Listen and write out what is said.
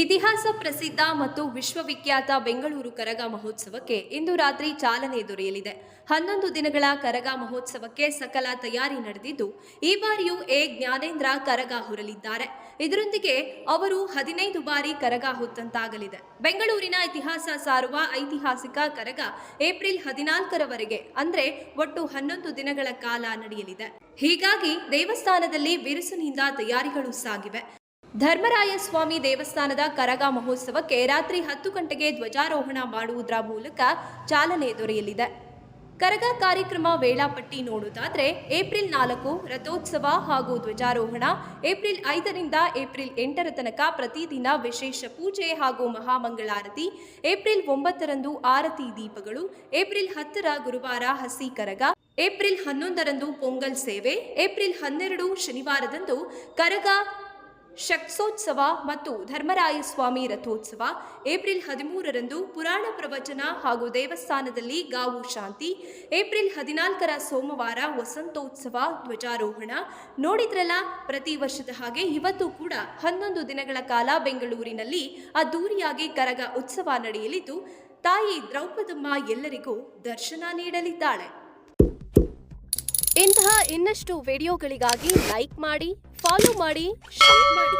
ಇತಿಹಾಸ ಪ್ರಸಿದ್ಧ ಮತ್ತು ವಿಶ್ವವಿಖ್ಯಾತ ಬೆಂಗಳೂರು ಕರಗ ಮಹೋತ್ಸವಕ್ಕೆ ಇಂದು ರಾತ್ರಿ ಚಾಲನೆ ದೊರೆಯಲಿದೆ. ಹನ್ನೊಂದು ದಿನಗಳ ಕರಗ ಮಹೋತ್ಸವಕ್ಕೆ ಸಕಲ ತಯಾರಿ ನಡೆದಿದ್ದು, ಈ ಬಾರಿಯೂ ಎ. ಜ್ಞಾನೇಂದ್ರ ಕರಗ ಹೊರಲಿದ್ದಾರೆ. ಇದರೊಂದಿಗೆ ಅವರು ಹದಿನೈದು ಬಾರಿ ಕರಗ ಹೊತ್ತಂತಾಗಲಿದೆ. ಬೆಂಗಳೂರಿನ ಇತಿಹಾಸ ಸಾರುವ ಐತಿಹಾಸಿಕ ಕರಗ ಏಪ್ರಿಲ್ ಹದಿನಾಲ್ಕರವರೆಗೆ, ಅಂದ್ರೆ ಒಟ್ಟು ಹನ್ನೊಂದು ದಿನಗಳ ಕಾಲ ನಡೆಯಲಿದೆ. ಹೀಗಾಗಿ ದೇವಸ್ಥಾನದಲ್ಲಿ ಬಿರುಸಿನಿಂದ ತಯಾರಿಗಳು ಸಾಗಿವೆ. ಧರ್ಮರಾಯ ಸ್ವಾಮಿ ದೇವಸ್ಥಾನದ ಕರಗ ಮಹೋತ್ಸವಕ್ಕೆ ರಾತ್ರಿ ಹತ್ತು ಗಂಟೆಗೆ ಧ್ವಜಾರೋಹಣ ಮಾಡುವುದರ ಮೂಲಕ ಚಾಲನೆ ದೊರೆಯಲಿದೆ. ಕರಗ ಕಾರ್ಯಕ್ರಮ ವೇಳಾಪಟ್ಟಿ ನೋಡುವುದಾದರೆ ಏಪ್ರಿಲ್ ನಾಲ್ಕು ರಥೋತ್ಸವ ಹಾಗೂ ಧ್ವಜಾರೋಹಣ, ಏಪ್ರಿಲ್ ಐದರಿಂದ ಏಪ್ರಿಲ್ ಎಂಟರ ತನಕ ಪ್ರತಿದಿನ ವಿಶೇಷ ಪೂಜೆ ಹಾಗೂ ಮಹಾಮಂಗಳಾರತಿ, ಏಪ್ರಿಲ್ ಒಂಬತ್ತರಂದು ಆರತಿ ದೀಪಗಳು, ಏಪ್ರಿಲ್ ಹತ್ತರ ಗುರುವಾರ ಹಸಿ ಕರಗ, ಏಪ್ರಿಲ್ ಹನ್ನೊಂದರಂದು ಪೊಂಗಲ್ ಸೇವೆ, ಏಪ್ರಿಲ್ ಹನ್ನೆರಡು ಶನಿವಾರದಂದು ಕರಗ ಶಕ್ಸೋತ್ಸವ ಮತ್ತು ಧರ್ಮರಾಯ ಸ್ವಾಮಿ ರಥೋತ್ಸವ ಏಪ್ರಿಲ್ ಹದಿಮೂರರಂದು ಪುರಾಣ ಪ್ರವಚನ ಹಾಗೂ ದೇವಸ್ಥಾನದಲ್ಲಿ ಗಾವು ಶಾಂತಿ, ಏಪ್ರಿಲ್ ಹದಿನಾಲ್ಕರ ಸೋಮವಾರ ವಸಂತೋತ್ಸವ ಧ್ವಜಾರೋಹಣ. ನೋಡಿದ್ರಲ್ಲ, ಪ್ರತಿ ವರ್ಷದ ಹಾಗೆ ಇವತ್ತು ಕೂಡ ಹನ್ನೊಂದು ದಿನಗಳ ಕಾಲ ಬೆಂಗಳೂರಿನಲ್ಲಿ ಅದ್ದೂರಿಯಾಗಿ ಕರಗ ಉತ್ಸವ ನಡೆಯಲಿದ್ದು, ತಾಯಿ ದ್ರೌಪದಮ್ಮ ಎಲ್ಲರಿಗೂ ದರ್ಶನ ನೀಡಲಿದ್ದಾಳೆ. ಇಂತಹ ಇನ್ನಷ್ಟು ವಿಡಿಯೋಗಳಿಗಾಗಿ ಲೈಕ್ ಮಾಡಿ ಫಾಲೋ ಮಾಡಿ ಶೇರ್ ಮಾಡಿ.